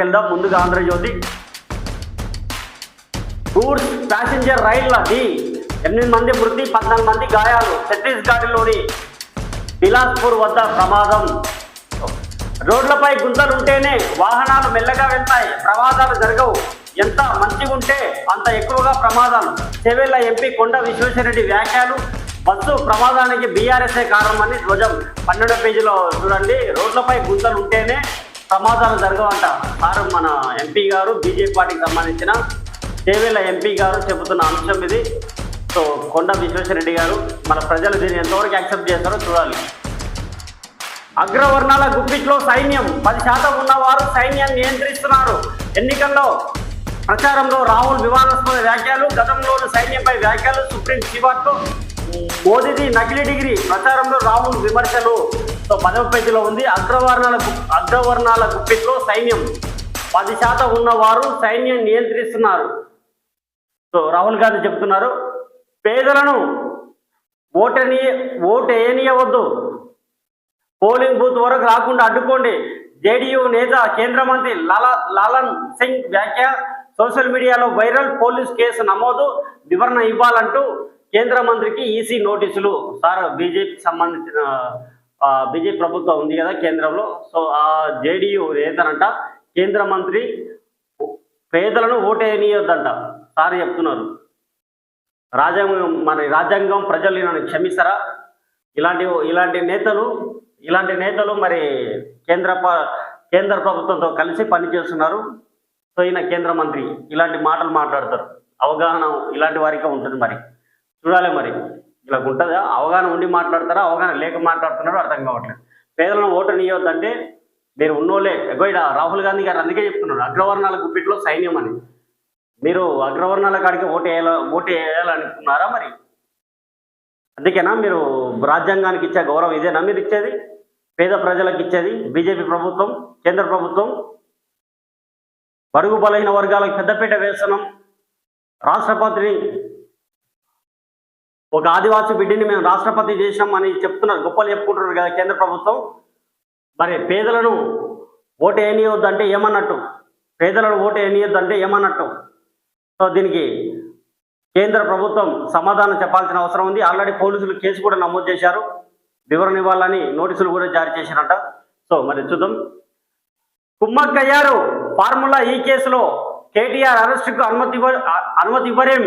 వార్తల్లోకి వెళ్దాం ముందుగా ఆంధ్రజ్యోతి. గూడ్స్ ప్యాసింజర్ రైళ్ళది ఎనిమిది మంది మృతి పద్నాలుగు మంది గాయాలు. ఛత్తీస్గఢ్లోని బిలాస్పూర్ వద్ద ప్రమాదం. రోడ్లపై గుంతలుంటేనే వాహనాలు మెల్లగా వెళ్తాయి. ప్రమాదాలు జరగవు. ఎంత మంచిగా ఉంటే అంత ఎక్కువగా ప్రమాదాలు చెవెళ్ళ ఎంపీ కొండ విశ్వేశ్వరరెడ్డి వ్యాఖ్యలు. బస్సు ప్రమాదానికి బీఆర్ఎస్ఏ కారణమని ధ్వజం. పన్నెండో పేజీలో చూడండి. రోడ్లపై గుంతలు ఉంటేనే సమాధానం జరగవంట. సార్ మన ఎంపీ గారు బీజేపీ పార్టీకి సంబంధించిన చేవేళ్ళ ఎంపీ గారు చెబుతున్న అంశం ఇది. సో కొండ విశ్వేశ్వరరెడ్డి గారు మన ప్రజలు దీన్ని ఎంతవరకు యాక్సెప్ట్ చేస్తారో చూడాలి. అగ్రవర్ణాల గుప్పిట్లో సైన్యం. పది శాతం ఉన్నవారు సైన్యాన్ని నియంత్రిస్తున్నారు. ఎన్నికల్లో ప్రచారంలో రాహుల్ వివాదాస్పద వ్యాఖ్యలు గతంలోని సైన్యంపై వ్యాఖ్యలు సుప్రీం శివార్తో మోదీది నకిలీ డిగ్రీ ప్రచారంలో రాహుల్ విమర్శలు. సో పదవ పేజీలో ఉంది. అగ్రవర్ణాల అగ్రవర్ణాల గుప్పిట్లో సైన్యం. పది శాతం ఉన్నవారు సైన్యం నియంత్రిస్తున్నారు. సో రాహుల్ గాంధీ చెప్తున్నారు పేదలను ఓటని ఓటు వేయనీయవద్దు పోలింగ్ బూత్ వరకు రాకుండా అడ్డుకోండి. జేడీయూ నేత కేంద్ర మంత్రి లాలా లాలన్ సింగ్ వ్యాఖ్య సోషల్ మీడియాలో వైరల్ పోలీస్ కేసు నమోదు వివరణ ఇవ్వాలంటూ కేంద్ర మంత్రికి ఈసీ నోటీసులు. సార్ బీజేపీకి సంబంధించిన బీజేపీ ప్రభుత్వం ఉంది కదా కేంద్రంలో. సో ఆ జేడీయూ ఏదనంట కేంద్ర మంత్రి పేదలను ఓటేయనీయొద్దంట. సార్ చెప్తున్నారు. రాజ్యాంగం మన రాజ్యాంగం ప్రజలు నన్ను క్షమిస్తారా? ఇలాంటి ఇలాంటి నేతలు ఇలాంటి నేతలు మరి కేంద్ర ప- కేంద్ర ప్రభుత్వంతో కలిసి పనిచేస్తున్నారు. సో ఈయన కేంద్ర మంత్రి. ఇలాంటి మాటలు మాట్లాడతారు. అవగాహన ఇలాంటి వారికే ఉంటుంది మరి. చూడాలి మరి. ఇలా ఉంటుందా? అవగాహన ఉండి మాట్లాడతారా? అవగాహన లేక మాట్లాడుతున్నారో అర్థం కావట్లేదు. పేదలను ఓటు నీయొద్దంటే మీరు ఉన్నోలే ఎగో ఈడ రాహుల్ గాంధీ గారు అందుకే చెప్తున్నారు అగ్రవర్ణాల గుప్పిట్లో సైన్యం అని. మీరు అగ్రవర్ణాల కాడికి ఓటు వేయాల ఓటు వేయాలనుకున్నారా మరి? అందుకేనా మీరు రాజ్యాంగానికి ఇచ్చే గౌరవం ఇదేనా మీరు ఇచ్చేది? పేద ప్రజలకు ఇచ్చేది? బీజేపీ ప్రభుత్వం కేంద్ర ప్రభుత్వం? బడుగు బలహీన వర్గాలకు పెద్దపీట వేస్తున్నాం రాష్ట్రపతిని ఒక ఆదివాసీ బిడ్డని మేము రాష్ట్రపతి చేసినాం అని చెప్తున్నారు. గొప్పలు చెప్పుకుంటున్నారు కదా కేంద్ర ప్రభుత్వం. మరి పేదలను ఓటు వేయనియొద్దంటే ఏమన్నట్టు? పేదలను ఓటు వేయనియొద్దంటే ఏమన్నట్టు? సో దీనికి కేంద్ర ప్రభుత్వం సమాధానం చెప్పాల్సిన అవసరం ఉంది. ఆల్రెడీ పోలీసులు కేసు కూడా నమోదు చేశారు. వివరణ ఇవ్వాలని నోటీసులు కూడా జారీ చేశారంట. సో మరి చూద్దాం. కుమ్మక్కయ్యారు ఫార్ములా ఈ కేసులో కేటీఆర్ అరెస్టుకు అనుమతి అనుమతి ఇవ్వరేం?